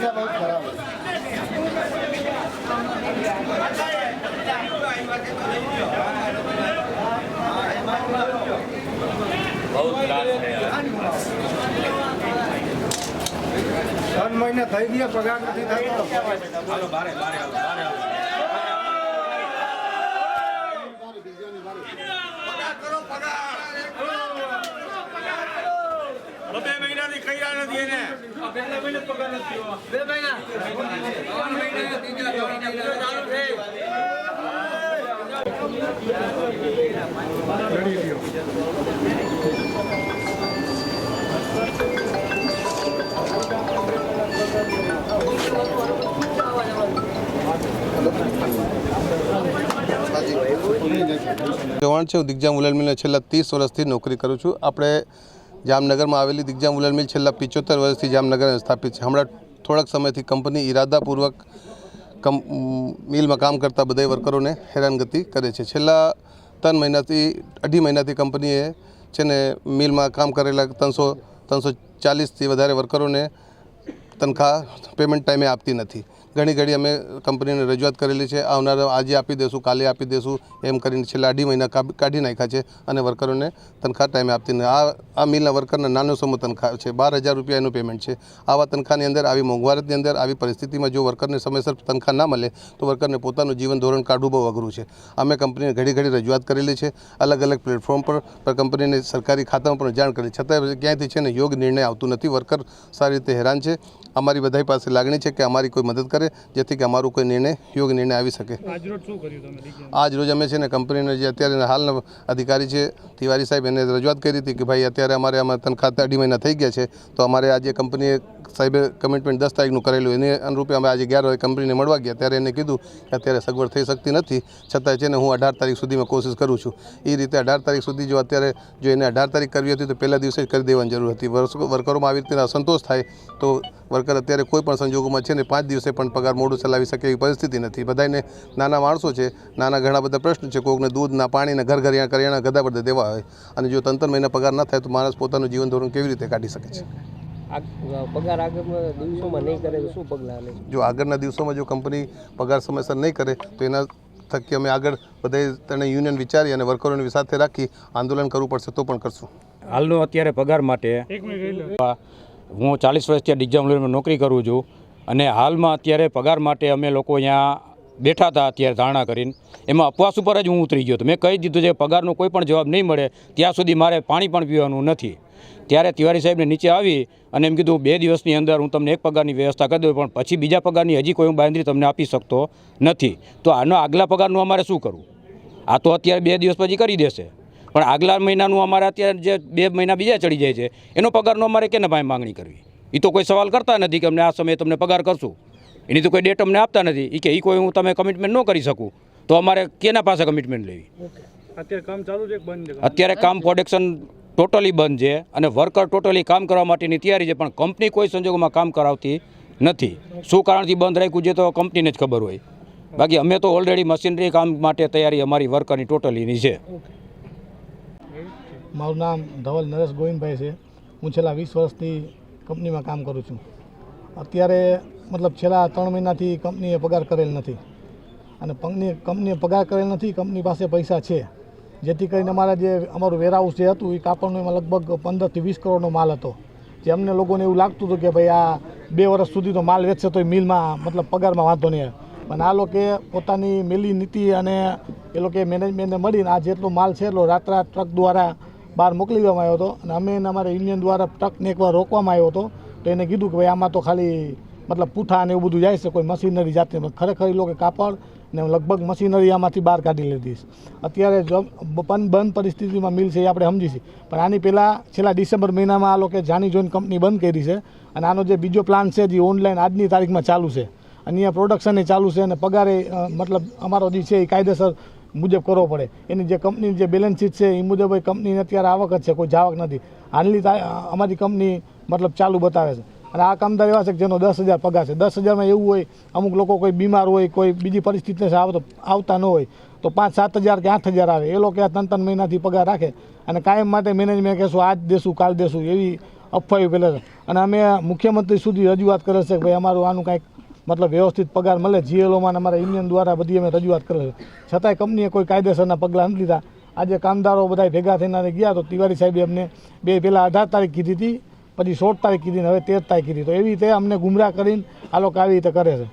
મજા બહુ ખરાબ ત્રણ મહિના થઈ ગયા પગાર નથી થતો. બે મહિનાથી કર્યા નથી એને. જવાન છે, હું દિગ્જા મુલાલમીને છેલ્લા ત્રીસ વર્ષથી નોકરી કરું છું. આપણે જામનગરમાં આવેલી દિગ્જા મુલાલ મિલ છેલ્લા પિચોતેર વર્ષથી જામનગર સ્થાપિત છે. હમણાં થોડાક સમયથી કંપની ઇરાદાપૂર્વક કમ મિલમાં કામ કરતા બધા વર્કરોને હેરાનગતિ કરે છે. છેલ્લા ત્રણ મહિનાથી, અઢી મહિનાથી કંપનીએ છે ને મિલમાં કામ કરેલા ત્રણસો ત્રણસો ચાલીસથી વધારે વર્કરોને તનખા પેમેન્ટ ટાઈમે આપતી નથી. ઘણી ઘડી અમે કંપનીને રજૂઆત કરેલી છે. આવનારા આજે આપી દેશું, કાલે આપી દેશું, એમ કરીને છેલ્લા અઢી મહિના કાઢી નાખ્યા છે અને વર્કરોને તનખા ટાઈમે આપતી નથી. આ આ મિલના વર્કરને નાનો સમૂહ તનખા છે. બાર હજાર રૂપિયા એનું પેમેન્ટ છે. આવા તનખાની અંદર, આવી મોંઘવારીની અંદર, આવી પરિસ્થિતિમાં જો વર્કરને સમયસર તનખા ના મળે, તો વર્કરને પોતાનું જીવન ધોરણ કાઢવું બહુ અઘરું છે. અમે કંપનીને ઘડી ઘડી રજૂઆત કરેલી છે. અલગ અલગ પ્લેટફોર્મ પર પર કંપનીને સરકારી ખાતામાં પણ જાણ કરી. છતાં ક્યાંયથી છે ને યોગ નિર્ણય આવતું નથી. વર્કર સારી રીતે હેરાન છે. અમારી બધા પાસે લાગણી છે કે અમારી કોઈ મદદ કરે જેથી કે અમારું કોઈ નિર્ણય યોગ નિર્ણય આવી શકે. આજ રોજ અમે છે ને કંપનીના જે અત્યારે હાલના અધિકારી છે તિવારી સાહેબ એને રજૂઆત કરી હતી કે ભાઈ અત્યારે અમારે આમાં તનખા અઢી મહિના થઈ ગયા છે તો અમારે આજે કંપનીએ સાહેબે કમિટમેન્ટ દસ તારીખનું કરેલું, એને અનુરૂપે અમે આજે અગિયાર વાગે કંપનીને મળવા ગયા. ત્યારે એને કીધું કે અત્યારે સગવડ થઈ શકતી નથી છતાં છે ને હું અઢાર તારીખ સુધીમાં કોશિશ કરું છું. એ રીતે અઢાર તારીખ સુધી જો અત્યારે જો એને અઢાર તારીખ કરવી હતી તો પહેલા દિવસે જ કરી દેવાની જરૂર હતી. વર્કરોમાં આવી રીતે અસંતોષ થાય તો વર્કર અત્યારે કોઈ પણ સંજોગોમાં છે ને પાંચ દિવસે પણ પગાર મોડું ચલાવી શકે એવી પરિસ્થિતિ નથી. બધાને નાના માણસો છે, નાના ઘણા બધા પ્રશ્ન છે. કોકને દૂધના, પાણીના, ઘર ઘરિયાણા કરિયાણા ગધા બધા દેવા હોય. અને જો ત્રણ મહિના પગાર ના થાય તો માણસ પોતાનું જીવન ધોરણ કેવી રીતે કાઢી શકે છે? પગાર આગળના દિવસોમાં નહીં કરે તો શું પગલાં લે જો આગળના દિવસોમાં જો કંપની પગાર સમયસર નહીં કરે તો એના થકી અમે આગળ બધાય તેને યુનિયન વિચારી અને વર્કરોને સાથે રાખી આંદોલન કરવું પડશે તો પણ કરશું. હાલનો અત્યારે પગાર માટે હું ચાલીસ વર્ષથી ડિગ્જામ લોનમાં નોકરી કરું છું અને હાલમાં અત્યારે પગાર માટે અમે લોકો અહીંયા બેઠા હતા અત્યારે ધારણા કરીને. એમાં અપવાસ ઉપર જ હું ઉતરી ગયો હતો. મેં કહી દીધું છે પગારનો કોઈ પણ જવાબ નહીં મળે ત્યાં સુધી મારે પાણી પણ પીવાનું નથી. ત્યારે તિવારી સાહેબને નીચે આવી અને એમ કીધું, બે દિવસની અંદર હું તમને એક પગારની વ્યવસ્થા કરી દઉં, પણ પછી બીજા પગારની હજી કોઈ હું બાંધરી તમને આપી શકતો નથી. તો આનો આગલા પગારનું અમારે શું કરવું? આ તો અત્યારે બે દિવસ પછી કરી દેશે. પણ આગલા મહિનાનું અમારે અત્યારે જે બે મહિના બીજા ચડી જાય છે, એનો પગારનો અમારે કેને પાસે માંગણી કરવી? એ તો કોઈ સવાલ કરતા નથી કે અમને આ સમયે તમને પગાર કરશું. એની તો કોઈ ડેટ અમને આપતા નથી. એ કે એ કોઈ હું તમે કમિટમેન્ટ ન કરી શકું. તો અમારે કેના પાસે કમિટમેન્ટ લેવી? અત્યારે કામ ચાલુ છે બંધ અત્યારે કામ પ્રોડક્શન ટોટલી બંધ છે અને વર્કર ટોટલી કામ કરવા માટેની તૈયારી છે પણ કંપની કોઈ સંજોગોમાં કામ કરાવતી નથી. શું કારણથી બંધ રાખ્યું છે તો કંપનીને જ ખબર હોય. બાકી અમે તો ઓલરેડી મશીનરી કામ માટે તૈયારી અમારી વર્કરની ટોટલીની છે. મારું નામ ધવલ નરેશ ગોવિંદભાઈ છે. હું છેલ્લા વીસ વર્ષથી કંપનીમાં કામ કરું છું. અત્યારે મતલબ છેલ્લા ત્રણ મહિનાથી કંપનીએ પગાર કરેલ નથી. અને કંપની કંપનીએ પગાર કરેલ નથી કંપની પાસે પૈસા છે. જેથી કરીને અમારા જે અમારું વેરહાઉસ જે હતું, એ કાપડનું એમાં લગભગ પંદરથી વીસ કરોડનો માલ હતો. જે અમને લોકોને એવું લાગતું હતું કે ભાઈ, આ બે વર્ષ સુધી તો માલ વેચશે તો એ મિલમાં, મતલબ પગારમાં વાંધો નહીં પણ આ લોકોએ પોતાની મિલી નીતિ અને એ લોકોએ મેનેજમેન્ટને મળીને આ જેટલો માલ છે એટલો રાતરાત ટ્રક દ્વારા બહાર મોકલી દેવામાં આવ્યો હતો. અને અમે અમારા યુનિયન દ્વારા ટ્રકને એકવાર રોકવામાં આવ્યો હતો. તો એને કીધું કે ભાઈ, આમાં તો ખાલી મતલબ પૂઠા અને એવું બધું જાય છે, કોઈ મશીનરી જાતે ખરેખર એ લોકો કાપડ ને લગભગ મશીનરી આમાંથી બહાર કાઢી લીધી અત્યારે પણ બંધ પરિસ્થિતિમાં મિલ છે એ આપણે સમજી પણ આની પહેલાં છેલ્લા ડિસેમ્બર મહિનામાં આ લોકોએ જાણી જોઈને કંપની બંધ કરી છે અને આનો જે બીજો પ્લાન છે જે ઓનલાઈન આજની તારીખમાં ચાલુ છે. અને અહીંયા પ્રોડક્શન ચાલુ છે અને પગારે મતલબ અમારો જે છે એ કાયદેસર મુજબ કરવો પડે. એની જે કંપની જે બેલેન્સ શીટ છે એ મુજબ એ કંપનીની અત્યારે આવક જ છે, કોઈ જાવક નથી. હાલની અમારી કંપની મતલબ ચાલુ બતાવે છે. અને આ કામદાર એવા છે કે જેનો દસ હજાર પગાર છે. દસ હજારમાં એવું હોય, અમુક લોકો કોઈ બીમાર હોય, કોઈ બીજી પરિસ્થિતિ આવતો ન હોય, તો પાંચ, સાત હજાર કે આઠ હજાર આવે. એ લોકો આ ત્રણ ત્રણ મહિનાથી પગાર રાખે અને કાયમ માટે મેનેજમેન્ટ કહેશું, આજ દેશું, કાલ દેશું. એવી અફવાઓ પહેલાં અને અમે મુખ્યમંત્રી સુધી રજૂઆત કરે છે કે ભાઈ, અમારું આનું કાંઈક મતલબ વ્યવસ્થિત પગાર મળે. જીએલઓમાં અમારા યુનિયન દ્વારા બધી અમે રજૂઆત કરેલ છે. છતાંય કંપનીએ કોઈ કાયદેસરના પગલાં નથી લીધા. આજે કામદારો બધા ભેગા થઈને ગયા તો તિવારી સાહેબે અમને બે પહેલાં અઢાર તારીખ કીધી હતી. પછી સોળ તારીખ કીધી હવે તેર તારીખ કીધી. તો એવી રીતે અમને ગુમરાહ કરીને આ લોકો આવી રીતે કરે છે.